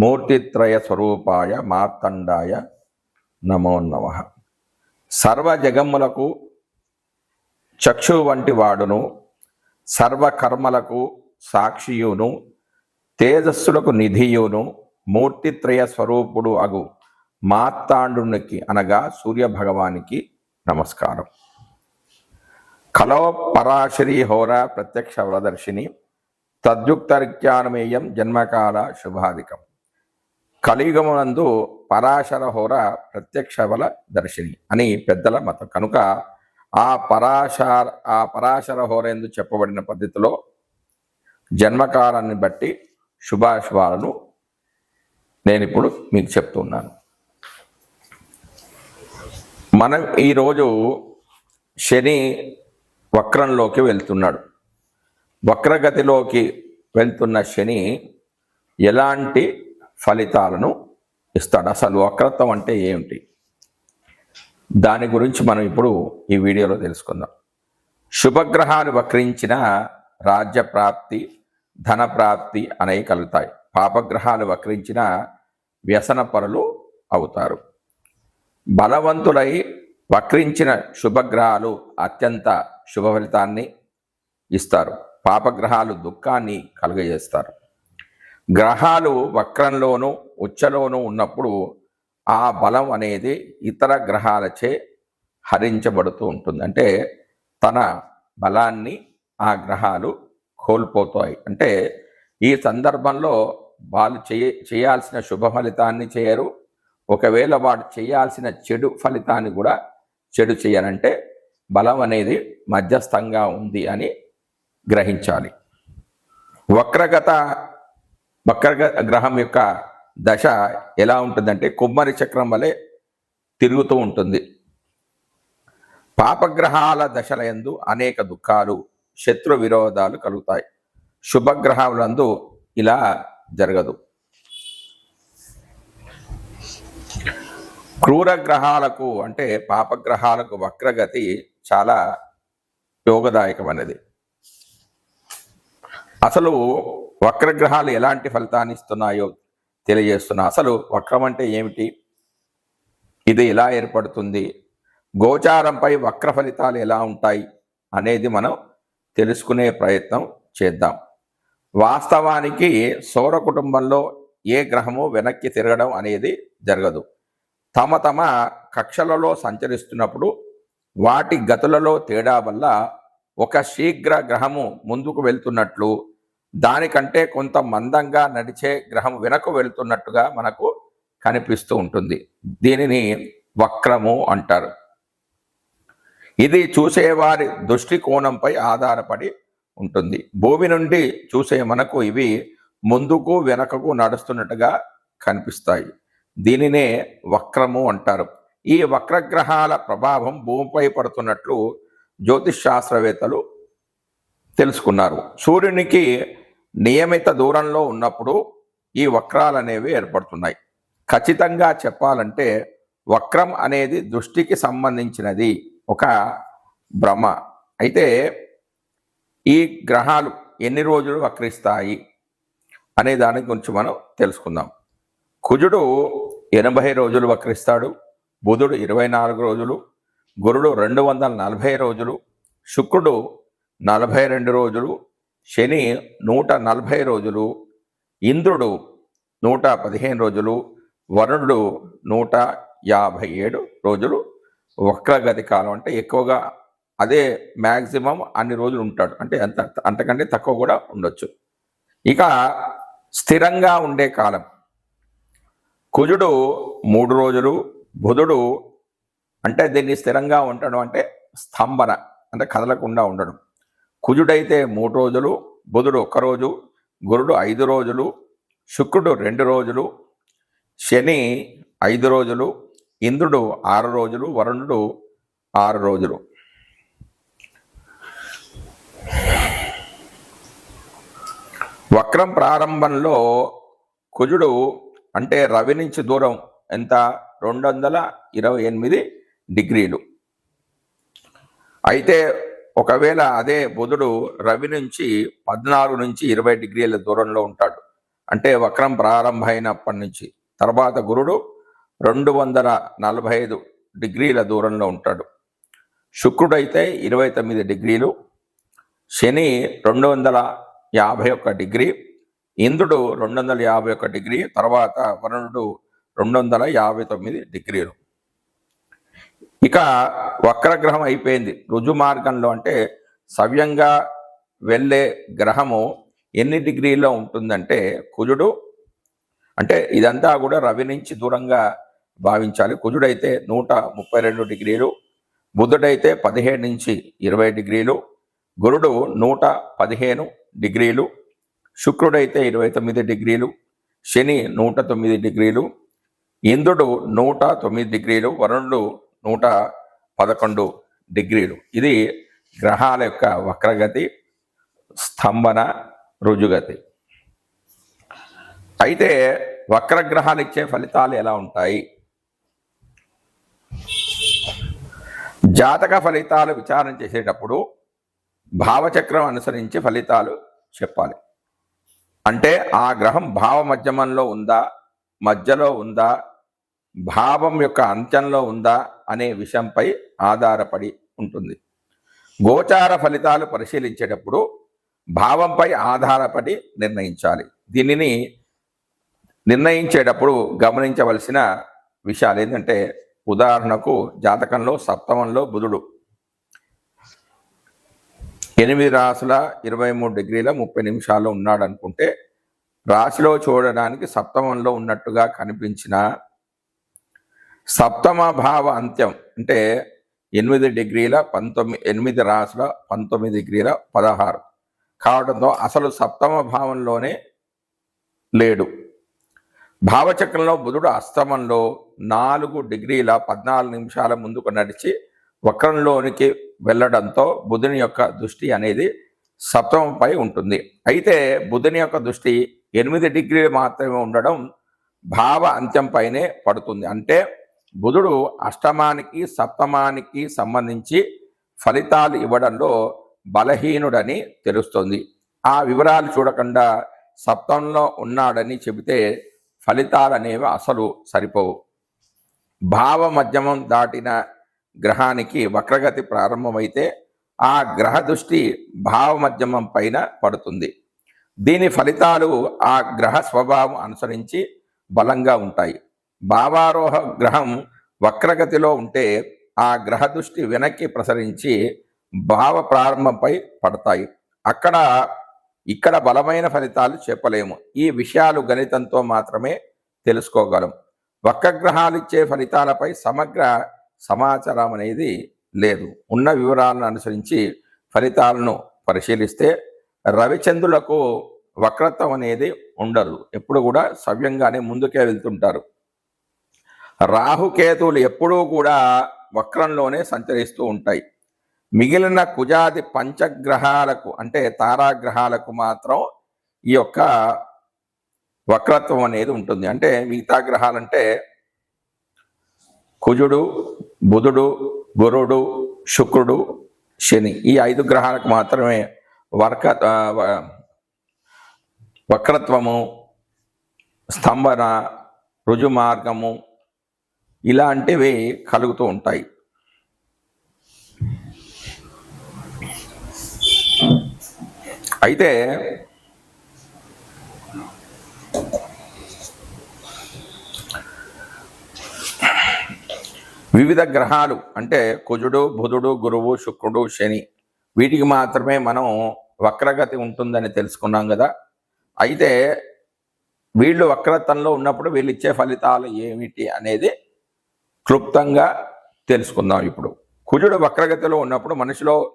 మూర్తిత్రయ స్వరూపాయ మార్తండాయ నమో నమ. సర్వజగమ్ములకు చక్షు వంటి వాడును సర్వకర్మలకు సాక్షియును తేజస్సులకు నిధియును మూర్తిత్రయ స్వరూపుడు అగు మార్తాండునికి అనగా సూర్య భగవానికి నమస్కారం. కలో పరాశరి హోర ప్రత్యక్ష వరదర్శిని తద్యుక్తరిత్యానమేయం జన్మకాల శుభాధికం కలియుగమునందు పరాశర హోర ప్రత్యక్ష బల దర్శిని అని పెద్దల మతం. కనుక ఆ పరాశర ఆ పరాశర హోర ఎందు చెప్పబడిన పద్ధతిలో జన్మకాలాన్ని బట్టి శుభాశుభాలను నేను ఇప్పుడు మీకు చెప్తున్నాను. మనం ఈరోజు శని వక్రంలోకి వెళ్తున్నాడు. వక్రగతిలోకి వెళ్తున్న శని ఎలాంటి ఫలితాలను ఇస్తాడు. అసలు వక్రత్వం అంటే ఏమిటి? దాని గురించి మనం ఇప్పుడు ఈ వీడియోలో తెలుసుకుందాం. శుభగ్రహాలు వక్రించిన రాజ్య ప్రాప్తి ధన ప్రాప్తి అనేవి కలుగుతాయి. పాపగ్రహాలు వక్రించిన వ్యసన పరులు అవుతారు. బలవంతులై వక్రించిన శుభగ్రహాలు అత్యంత శుభ ఫలితాన్ని ఇస్తారు. పాపగ్రహాలు దుఃఖాన్ని కలుగజేస్తారు. గ్రహాలు వక్రంలోనూ ఉచ్చలోనూ ఉన్నప్పుడు ఆ బలం అనేది ఇతర గ్రహాలచే హరించబడుతూ ఉంటుంది. అంటే తన బలాన్ని ఆ గ్రహాలు కోల్పోతాయి. అంటే ఈ సందర్భంలో వాళ్ళు చేయ చేయాల్సిన శుభ ఫలితాన్ని చేయరు. ఒకవేళ వాడు చేయాల్సిన చెడు ఫలితాన్ని కూడా చెడు చేయనంటే బలం అనేది మధ్యస్థంగా ఉంది అని గ్రహించాలి. వక్రగత వక్రగ గ్రహం యొక్క దశ ఎలా ఉంటుందంటే కుమ్మరి చక్రం వలె తిరుగుతూ ఉంటుంది. పాపగ్రహాల దశల యందు అనేక దుఃఖాలు శత్రు విరోధాలు కలుగుతాయి. శుభగ్రహములందు ఇలా జరగదు. క్రూర గ్రహాలకు అంటే పాపగ్రహాలకు వక్రగతి చాలా యోగదాయకమైనది. అసలు వక్రగ్రహాలు ఎలాంటి ఫలితాన్ని ఇస్తున్నాయో తెలియజేస్తున్నా. అసలు వక్రం అంటే ఏమిటి? ఇది ఎలా ఏర్పడుతుంది? గోచారంపై వక్ర ఫలితాలు ఎలా ఉంటాయి? అనేది మనం తెలుసుకునే ప్రయత్నం చేద్దాం. వాస్తవానికి సౌర కుటుంబంలో ఏ గ్రహము వెనక్కి తిరగడం అనేది జరగదు. తమ తమ కక్షలలో సంచరిస్తున్నప్పుడు వాటి గతులలో తేడా వల్ల ఒక శీఘ్ర గ్రహము ముందుకు వెళ్తున్నట్లు దానికంటే కొంత మందంగా నడిచే గ్రహం వెనక్కు వెళ్తున్నట్టుగా మనకు కనిపిస్తూ ఉంటుంది. దీనిని వక్రము అంటారు. ఇది చూసేవారి దృష్టికోణంపై ఆధారపడి ఉంటుంది. భూమి నుండి చూసే మనకు ఇవి ముందుకు వెనకకు నడుస్తున్నట్టుగా కనిపిస్తాయి. దీనినే వక్రము అంటారు. ఈ వక్రగ్రహాల ప్రభావం భూమిపై పడుతున్నట్లు జ్యోతిష్ శాస్త్రవేత్తలు తెలుసుకున్నారు. సూర్యునికి నియమిత దూరంలో ఉన్నప్పుడు ఈ వక్రాలు అనేవి ఏర్పడుతున్నాయి. ఖచ్చితంగా చెప్పాలంటే వక్రం అనేది దృష్టికి సంబంధించినది ఒక భ్రమ. అయితే ఈ గ్రహాలు ఎన్ని రోజులు వక్రిస్తాయి అనే దాని గురించి మనం తెలుసుకుందాం. కుజుడు ఎనభై రోజులు వక్రిస్తాడు బుధుడు ఇరవై నాలుగు రోజులు గురుడు రెండు వందల నలభై రోజులు శుక్రుడు నలభై రెండు రోజులు శని నూట నలభై రోజులు ఇంద్రుడు నూట పదిహేను రోజులు వరుణుడు నూట యాభై ఏడు రోజులు వక్రగతి కాలం. అంటే ఎక్కువగా అదే మ్యాక్సిమం అన్ని రోజులు ఉంటాడు. అంటే అంత అంతకంటే తక్కువ కూడా ఉండొచ్చు. ఇక స్థిరంగా ఉండే కాలం. కుజుడు మూడు రోజులు బుధుడు అంటే దీన్ని స్థిరంగా ఉండడం అంటే స్తంభన అంటే కదలకుండా ఉండడం. కుజుడైతే మూడు రోజులు బుధుడు ఒక్క రోజు గురుడు ఐదు రోజులు శుక్రుడు రెండు రోజులు శని ఐదు రోజులు ఇంద్రుడు ఆరు రోజులు వరుణుడు ఆరు రోజులు. వక్రం ప్రారంభంలో కుజుడు అంటే రవి నుంచి దూరం ఎంత? రెండు వందల ఇరవై ఎనిమిది డిగ్రీలు. అయితే ఒకవేళ అదే బుధుడు రవి నుంచి పద్నాలుగు నుంచి ఇరవై డిగ్రీల దూరంలో ఉంటాడు. అంటే వక్రం ప్రారంభమైనప్పటి నుంచి. తర్వాత గురుడు రెండు వందల నలభై ఐదు డిగ్రీల దూరంలో ఉంటాడు. శుక్రుడైతే ఇరవై తొమ్మిది డిగ్రీలు. శని రెండు వందల యాభై ఒక్క డిగ్రీ. ఇంద్రుడు రెండు వందల యాభై ఒక్క డిగ్రీ. తర్వాత వరుణుడు రెండు వందల యాభై తొమ్మిది డిగ్రీలు. ఇక వక్రగ్రహం అయిపోయింది. రుజు మార్గంలో అంటే సవ్యంగా వెళ్ళే గ్రహము ఎన్ని డిగ్రీలో ఉంటుందంటే కుజుడు అంటే ఇదంతా కూడా రవి నుంచి దూరంగా భావించాలి. కుజుడైతే నూట ముప్పై రెండు డిగ్రీలు బుధుడైతే పదిహేడు నుంచి ఇరవై డిగ్రీలు గురుడు నూట పదిహేను డిగ్రీలు శుక్రుడైతే ఇరవై తొమ్మిది డిగ్రీలు శని నూట తొమ్మిది డిగ్రీలు ఇంద్రుడు నూట తొమ్మిది డిగ్రీలు వరుణుడు నూట పదకొండు డిగ్రీలు. ఇది గ్రహాల యొక్క వక్రగతి స్తంభన రుజుగతి. అయితే వక్రగ్రహాలు ఇచ్చే ఫలితాలు ఎలా ఉంటాయి? జాతక ఫలితాలు విచారణ చేసేటప్పుడు భావచక్రం అనుసరించి ఫలితాలు చెప్పాలి. అంటే ఆ గ్రహం భావ మధ్యమంలో ఉందా మధ్యలో ఉందా భావం యొక్క అంత్యంలో ఉందా అనే విషయంపై ఆధారపడి ఉంటుంది. గోచార ఫలితాలు పరిశీలించేటప్పుడు భావంపై ఆధారపడి నిర్ణయించాలి. దీనిని నిర్ణయించేటప్పుడు గమనించవలసిన విషయాలు ఏంటంటే ఉదాహరణకు జాతకంలో సప్తమంలో బుధుడు. ఎనిమిది రాసుల ఇరవై మూడు డిగ్రీల ముప్పై నిమిషాల్లో ఉన్నాడు అనుకుంటే రాశిలో చూడడానికి సప్తమంలో ఉన్నట్టుగా కనిపించిన సప్తమ భావ అంత్యం అంటే ఎనిమిది డిగ్రీల పంతొమ్మిది ఎనిమిది రాసుల పంతొమ్మిది డిగ్రీల పదహారు. కావడంతో అసలు సప్తమ భావంలోనే లేడు. భావచక్రంలో బుధుడు అస్తమంలో నాలుగు డిగ్రీల పద్నాలుగు నిమిషాల ముందుకు నడిచి వక్రంలోనికి వెళ్ళడంతో బుధుని యొక్క దృష్టి అనేది సప్తమంపై ఉంటుంది. అయితే బుధుని యొక్క దృష్టి ఎనిమిది డిగ్రీలు మాత్రమే ఉండడం భావ అంత్యంపైనే పడుతుంది. అంటే బుధుడు అష్టమానికి సప్తమానికి సంబంధించి ఫలితాలు ఇవ్వడంలో బలహీనుడని తెలుస్తుంది. ఆ వివరాలు చూడకుండా సప్తంలో ఉన్నాడని చెబితే ఫలితాలు అనేవి అసలు సరిపోవు. భావ మధ్యమం దాటిన గ్రహానికి వక్రగతి ప్రారంభమైతే ఆ గ్రహ దృష్టి భావ మధ్యమం పైన పడుతుంది. దీని ఫలితాలు ఆ గ్రహ స్వభావం అనుసరించి బలంగా ఉంటాయి. భావారోహ గ్రహం వక్రగతిలో ఉంటే ఆ గ్రహ దృష్టి వెనక్కి ప్రసరించి భావ ప్రారంభంపై పడతాయి. అక్కడ ఇక్కడ బలమైన ఫలితాలు చెప్పలేము ఈ విషయాలు గణితంతో మాత్రమే తెలుసుకోగలం. వక్రగ్రహాలు ఇచ్చే ఫలితాలపై సమగ్ర సమాచారం అనేది లేదు. ఉన్న వివరాలను అనుసరించి ఫలితాలను పరిశీలిస్తే రవిచంద్రులకు వక్రత్వం అనేది ఉండదు. ఎప్పుడు కూడా సవ్యంగానే ముందుకే వెళ్తుంటారు. రాహుకేతువులు ఎప్పుడూ కూడా వక్రంలోనే సంచరిస్తూ ఉంటాయి. మిగిలిన కుజాది పంచగ్రహాలకు అంటే తారాగ్రహాలకు మాత్రం ఈ యొక్క వక్రత్వం అనేది ఉంటుంది. అంటే మిగతా గ్రహాలంటే కుజుడు బుధుడు గురుడు శుక్రుడు శని ఈ ఐదు గ్రహాలకు మాత్రమే వర్క వక్రత్వము స్తంభన రుజు మార్గము ఇలాంటివి కలుగుతూ ఉంటాయి. అయితే వివిధ గ్రహాలు అంటే కుజుడు బుధుడు గురువు శుక్రుడు శని వీటికి మాత్రమే మనం వక్రగతి ఉంటుందని తెలుసుకున్నాం కదా. అయితే వీళ్ళు వక్రతంలో ఉన్నప్పుడు వీళ్ళు ఇచ్చే ఫలితాలు ఏమిటి అనేది క్లుప్తంగా తెలుసుకుందాం ఇప్పుడు. కుజుడు వక్రగతిలో ఉన్నప్పుడు మనిషిలో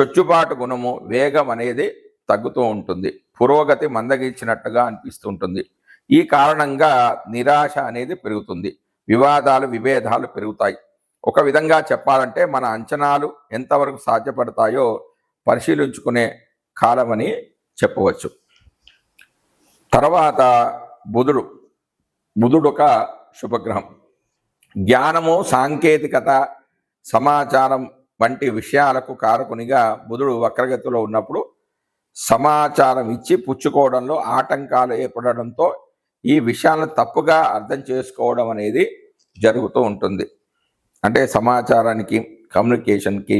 చొచ్చుబాటు గుణము వేగం అనేది తగ్గుతూ ఉంటుంది. పురోగతి మందగించినట్టుగా అనిపిస్తుంటుంది. ఈ కారణంగా నిరాశ అనేది పెరుగుతుంది. వివాదాలు విభేదాలు పెరుగుతాయి. ఒక విధంగా చెప్పాలంటే మన అంచనాలు ఎంతవరకు సాధ్యపడతాయో పరిశీలించుకునే కాలమని చెప్పవచ్చు. తర్వాత బుధుడు. బుధుడు ఒక శుభగ్రహం. జ్ఞానము సాంకేతికత సమాచారం వంటి విషయాలకు కారకునిగా బుధుడు వక్రగతిలో ఉన్నప్పుడు సమాచారం ఇచ్చి పుచ్చుకోవడంలో ఆటంకాలు ఏర్పడడంతో ఈ విషయాలను తప్పుగా అర్థం చేసుకోవడం అనేది జరుగుతూ ఉంటుంది. అంటే సమాచారానికి కమ్యూనికేషన్కి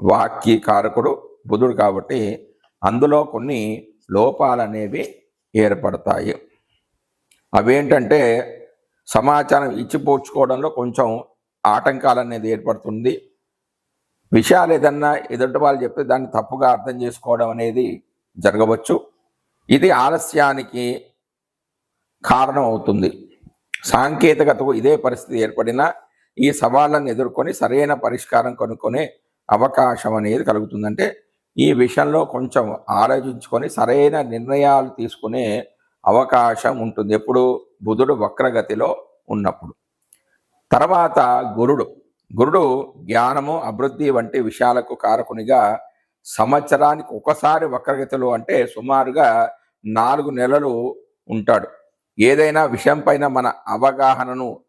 వాక్కి కారకుడు బుధుడు కాబట్టి అందులో కొన్ని లోపాలు అనేవి ఏర్పడతాయి. అవేంటంటే సమాచారం ఇచ్చిపోచుకోవడంలో కొంచెం ఆటంకాలు అనేది ఏర్పడుతుంది. విషయాలు ఏదన్నా ఎదుటి వాళ్ళు చెప్తే దాన్ని తప్పుగా అర్థం చేసుకోవడం అనేది జరగవచ్చు. ఇది ఆలస్యానికి కారణం అవుతుంది సాంకేతికతకు ఇదే పరిస్థితి ఏర్పడినా ఈ సవాళ్ళను ఎదుర్కొని సరైన పరిష్కారం కనుక్కునే అవకాశం అనేది కలుగుతుందంటే ఈ విషయంలో కొంచెం ఆలోచించుకొని సరైన నిర్ణయాలు తీసుకునే అవకాశం ఉంటుంది. ఎప్పుడు బుధుడు వక్రగతిలో ఉన్నప్పుడు. తర్వాత గురుడు. గురుడు జ్ఞానము అభివృద్ధి వంటి విషయాలకు కారకునిగా సంవత్సరానికి ఒకసారి వక్రగతిలో అంటే సుమారుగా నాలుగు నెలలు ఉంటాడు. ఏదైనా విషయం పైన మన అవగాహనను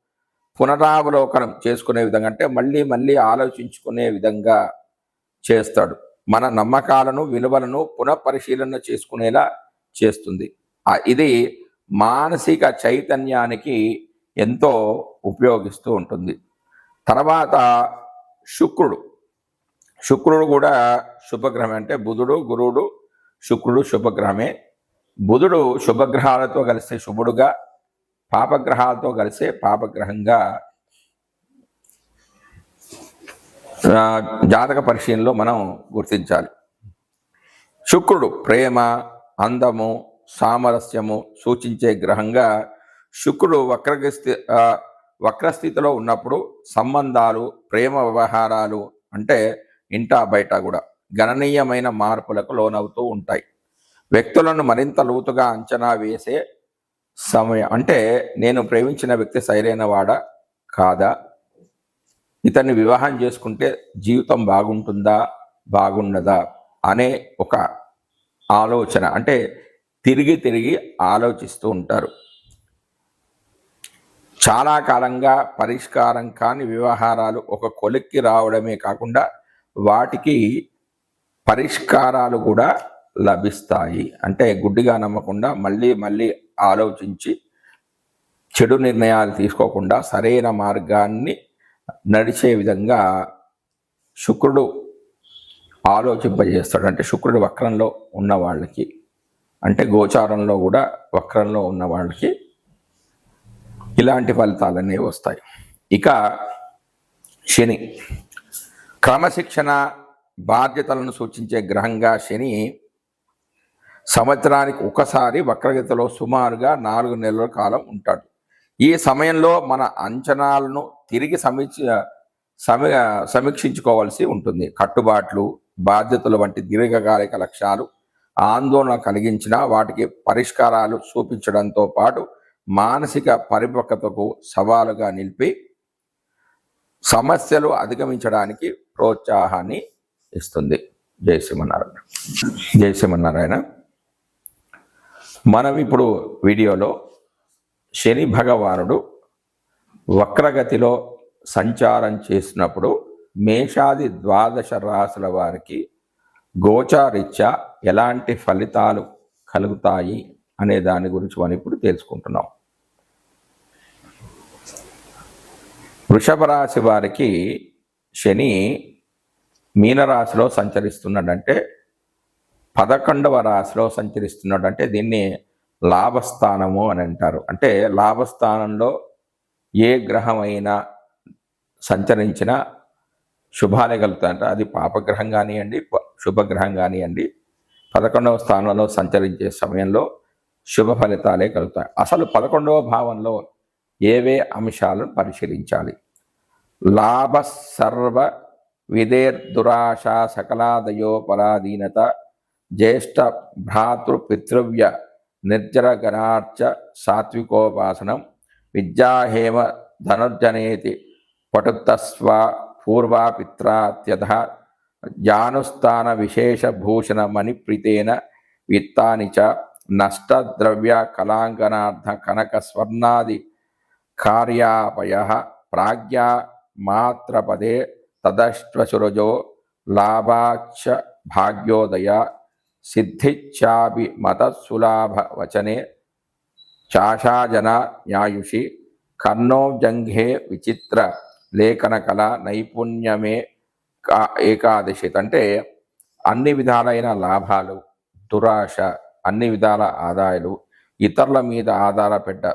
పునరావలోకనం చేసుకునే విధంగా అంటే మళ్ళీ మళ్ళీ ఆలోచించుకునే విధంగా చేస్తాడు. మన నమ్మకాలను విలువలను పునఃపరిశీలన చేసుకునేలా చేస్తుంది. ఇది మానసిక చైతన్యానికి ఎంతో ఉపయోగిస్తూ ఉంటుంది. తర్వాత శుక్రుడు. శుక్రుడు కూడా శుభగ్రహం అంటే బుధుడు గురువుడు శుక్రుడు శుభగ్రహమే. బుధుడు శుభగ్రహాలతో కలిసే శుభుడుగా పాపగ్రహాలతో కలిసే పాపగ్రహంగా జాతక పరిశీలనలో మనం గుర్తించాలి. శుక్రుడు ప్రేమ అందము సామరస్యము సూచించే గ్రహంగా శుక్రుడు వక్రగస్థి వక్రస్థితిలో ఉన్నప్పుడు సంబంధాలు ప్రేమ వ్యవహారాలు అంటే ఇంటా బయట కూడా గణనీయమైన మార్పులకు లోనవుతూ ఉంటాయి. వ్యక్తులను మరింత లోతుగా అంచనా వేసే సమయం అంటే నేను ప్రేమించిన వ్యక్తి సరైన వాడా? కాదా? ఇతన్ని వివాహం చేసుకుంటే జీవితం బాగుంటుందా? బాగుండదా? అనే ఒక ఆలోచన అంటే తిరిగి తిరిగి ఆలోచిస్తూ ఉంటారు. చాలా కాలంగా పరిష్కారం కాని వ్యవహారాలు ఒక కొలిక్కి రావడమే కాకుండా వాటికి పరిష్కారాలు కూడా లభిస్తాయి. అంటే గుడ్డిగా నమ్మకుండా మళ్ళీ మళ్ళీ ఆలోచించి చెడు నిర్ణయాలు తీసుకోకుండా సరైన మార్గాన్ని నడిచే విధంగా శుక్రుడు ఆలోచింపజేస్తాడు. అంటే శుక్రుడు వక్రంలో ఉన్న వాళ్ళకి అంటే గోచారంలో కూడా వక్రంలో ఉన్న వాళ్ళకి ఇలాంటి ఫలితాలన్నీ వస్తాయి. ఇక శని. క్రమశిక్షణ బాధ్యతలను సూచించే గ్రహంగా శని సంవత్సరానికి ఒకసారి వక్రగతిలో సుమారుగా నాలుగు నెలల కాలం ఉంటాడు. ఈ సమయంలో మన అంచనాలను తిరిగి సమీక్ష సమీ సమీక్షించుకోవాల్సి ఉంటుంది. కట్టుబాట్లు బాధ్యతలు వంటి దీర్ఘకాలిక లక్ష్యాలు ఆందోళన కలిగించిన వాటికి పరిష్కారాలు చూపించడంతో పాటు మానసిక పరిపక్వతకు సవాలుగా నిలిపి సమస్యలు అధిగమించడానికి ప్రోత్సాహాన్ని ఇస్తుంది. జై శ్రీమన్నారాయణ. జై శ్రీమన్నారాయణ. మనం ఇప్పుడు వీడియోలో శని భగవానుడు వక్రగతిలో సంచారం చేసినప్పుడు మేషాది ద్వాదశ రాసుల వారికి గోచారిత్యా ఎలాంటి ఫలితాలు కలుగుతాయి అనే దాని గురించి మనం ఇప్పుడు తెలుసుకుంటున్నాం. వృషభ రాశి వారికి శని మీనరాశిలో సంచరిస్తున్నాడంటే పదకొండవ రాశిలో సంచరిస్తున్నాడు అంటే దీన్ని లాభస్థానము అని అంటారు. అంటే లాభస్థానంలో ఏ గ్రహమైనా సంచరించిన శుభాలే కలుగుతాయంట. అది పాపగ్రహం కానివ్వండి ప- శుభగ్రహం కానివ్వండి పదకొండవ స్థానంలో సంచరించే సమయంలో శుభ ఫలితాలే కలుగుతాయి. అసలు పదకొండవ భావంలో ఏవే అంశాలను పరిశీలించాలి? లాభ సర్వ విదేర్ దురాశ సకలాదయో పరాధీనత జ్యేష్ఠ భ్రాతృ పితృవ్య నిర్జర గణార్చ సాత్వికోపాసనం విద్యాహేమ ధనుర్జనేతి పటుతస్వ పూర్వాపిత్రాత్యధ జానుస్థాన విశేషభూషణ మణిప్రీతేన విత్తాని చ నష్టద్రవ్య కళాంకనార్థ కనక స్వర్ణాది కార్యాపయ ప్రాజ్ఞా మాత్రపదే తదశ్వసురజో లాభాక్ష భాగ్యోదయ సిద్ధిచ్చాపి మతసులాభ వచనే చాషాజన న్యాయుషి కర్ణో విచిత్ర లేఖన కళ నైపుణ్యమే కా- అంటే అన్ని విధాలైన లాభాలు దురాశ అన్ని విధాల ఆదాయాలు ఇతరుల మీద ఆధారపెట్ట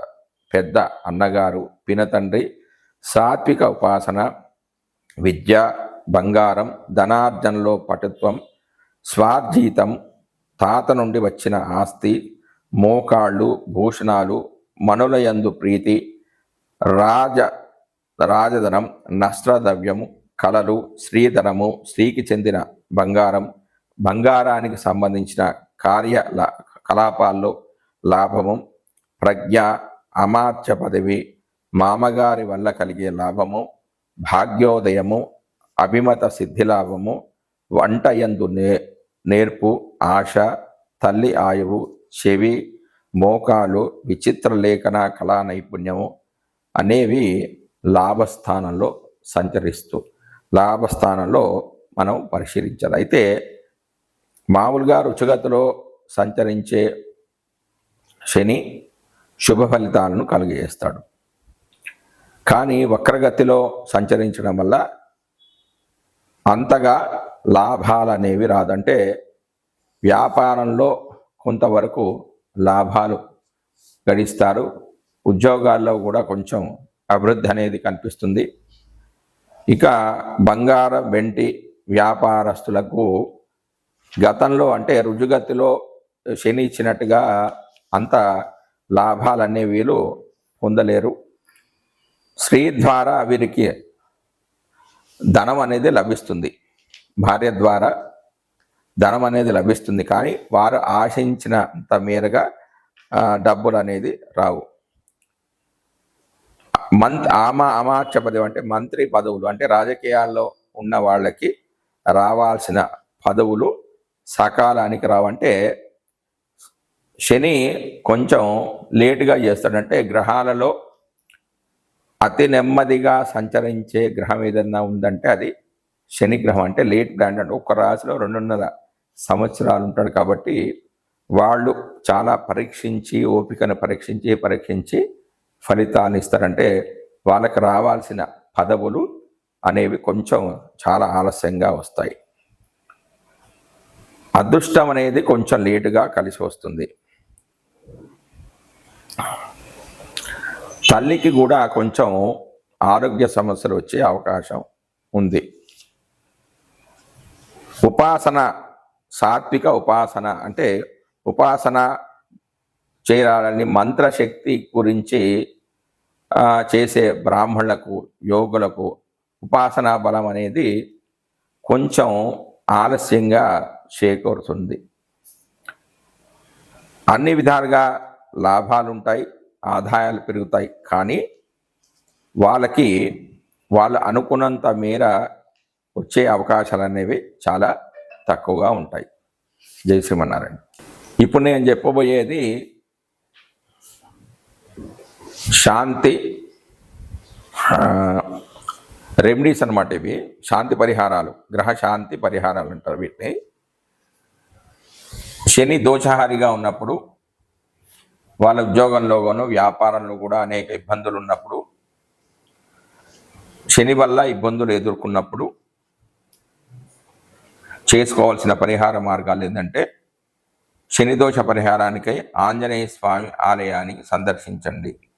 పెద్ద అన్నగారు పినతండ్రి సాత్విక ఉపాసన విద్య బంగారం ధనార్జనలో పటుత్వం స్వార్జీతం తాత నుండి వచ్చిన ఆస్తి మోకాళ్ళు భూషణాలు మనులయందు ప్రీతి రాజ రాజధనం నష్ట్రద్రవ్యము కళలు శ్రీధనము స్త్రీకి చెందిన బంగారం బంగారానికి సంబంధించిన కార్య కలాపాల్లో లాభము ప్రజ్ఞ అమాత్య పదవి మామగారి వల్ల కలిగే లాభము భాగ్యోదయము అభిమత సిద్ధి లాభము వంట ఎందు నే నేర్పు ఆశ తల్లి ఆయువు చెవి మోకాలు విచిత్ర లేఖన కళా నైపుణ్యము అనేవి లాభస్థానంలో సంచరిస్తూ లాభస్థానంలో మనం పరిశీలించాలి. అయితే మామూలుగా రుచిగతిలో సంచరించే శని శుభ ఫలితాలను కలుగజేస్తాడు. కానీ వక్రగతిలో సంచరించడం వల్ల అంతగా లాభాలు అనేవి రాదంటే వ్యాపారంలో కొంతవరకు లాభాలు గడిస్తారు. ఉద్యోగాల్లో కూడా కొంచెం అభివృద్ధి అనేది కనిపిస్తుంది. ఇక బంగారం వెంటి వ్యాపారస్తులకు గతంలో అంటే రుజుగతిలో శని ఇచ్చినట్టుగా అంత లాభాలనే వీళ్ళు పొందలేరు. స్త్రీ ద్వారా వీరికి ధనం అనేది లభిస్తుంది. భార్య ద్వారా ధనం అనేది లభిస్తుంది. కానీ వారు ఆశించినంత మేరగా డబ్బులు అనేది రావు. మంత్ ఆమా అమాత్య పదవి అంటే మంత్రి పదవులు అంటే రాజకీయాల్లో ఉన్న వాళ్ళకి రావాల్సిన పదవులు సకాలానికి రావంటే శని కొంచెం లేటుగా చేస్తాడంటే గ్రహాలలో అతి నెమ్మదిగా సంచరించే గ్రహం ఏదన్నా ఉందంటే అది శని గ్రహం. అంటే లేట్ గ్రాండ్ అంటే ఒక్క రాశిలో రెండున్నర సంవత్సరాలు ఉంటాడు కాబట్టి వాళ్ళు చాలా పరీక్షించి ఓపికను పరీక్షించి పరీక్షించి ఫలితాన్ని ఇస్తారంటే వాళ్ళకి రావాల్సిన పదవులు అనేవి కొంచెం చాలా ఆలస్యంగా వస్తాయి. అదృష్టం అనేది కొంచెం లేటుగా కలిసి వస్తుంది. తల్లికి కూడా కొంచెం ఆరోగ్య సమస్యలు వచ్చే అవకాశం ఉంది. ఉపాసన సాత్విక ఉపాసన అంటే ఉపాసన చేయాలని మంత్రశక్తి గురించి చేసే బ్రాహ్మణులకు యోగులకు ఉపాసనా బలం అనేది కొంచెం ఆలస్యంగా చేకూరుతుంది. అన్ని విధాలుగా లాభాలుంటాయి ఆదాయాలు పెరుగుతాయి కానీ వాళ్ళకి వాళ్ళు అనుకున్నంత మేర వచ్చే అవకాశాలు అనేవి చాలా తక్కువగా ఉంటాయి. జై శ్రీమన్నారాయణ. ఇప్పుడు నేను చెప్పబోయేది శాంతి రెమెడీస్ అనమాట ఇవి. శాంతి పరిహారాలు గ్రహ శాంతి పరిహారాలు అంటారు వీటిని. శని దోషహారిగా ఉన్నప్పుడు వాళ్ళ ఉద్యోగంలోగాను వ్యాపారంలో కూడా అనేక ఇబ్బందులు ఉన్నప్పుడు శని వల్ల ఇబ్బందులు ఎదుర్కొన్నప్పుడు చేసుకోవాల్సిన పరిహార మార్గాలు ఏంటంటే శని దోష పరిహారానికై ఆంజనేయ స్వామి ఆలయాన్ని సందర్శించండి.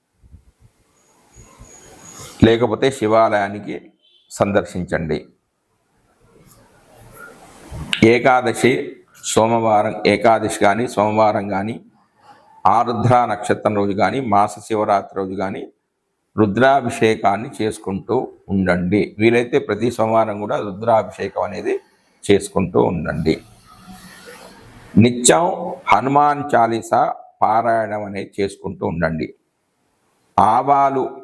లేకపోతే శివాలయానికి సందర్శించండి. ఏకాదశి సోమవారం ఏకాదశి కానీ సోమవారం కానీ ఆరుద్ర నక్షత్రం రోజు కానీ మాస శివరాత్రి రోజు కానీ రుద్రాభిషేకాన్ని చేసుకుంటూ ఉండండి. వీలైతే ప్రతి సోమవారం కూడా రుద్రాభిషేకం అనేది చేసుకుంటూ ఉండండి. నిత్యం హనుమాన్ చాలీసా పారాయణం అనేది చేసుకుంటూ ఉండండి. ఆవాలు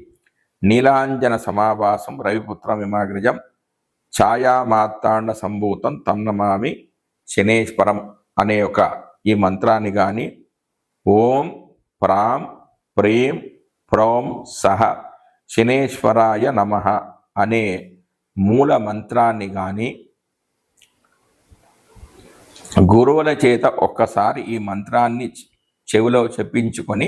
నీలాంజన సమావాసం రవిపుత్ర విమాగ్రజం ఛాయామాతాండ సంభూతం తన్నమామి శనేశ్వరం అనే ఒక ఈ మంత్రాన్ని కానీ ఓం ప్రాం ప్రేం ప్రోం సహ శనేశ్వరాయ నమ అనే మూల మంత్రాన్ని కానీ గురువుల చేత ఒక్కసారి ఈ మంత్రాన్ని చెవిలో చెప్పించుకొని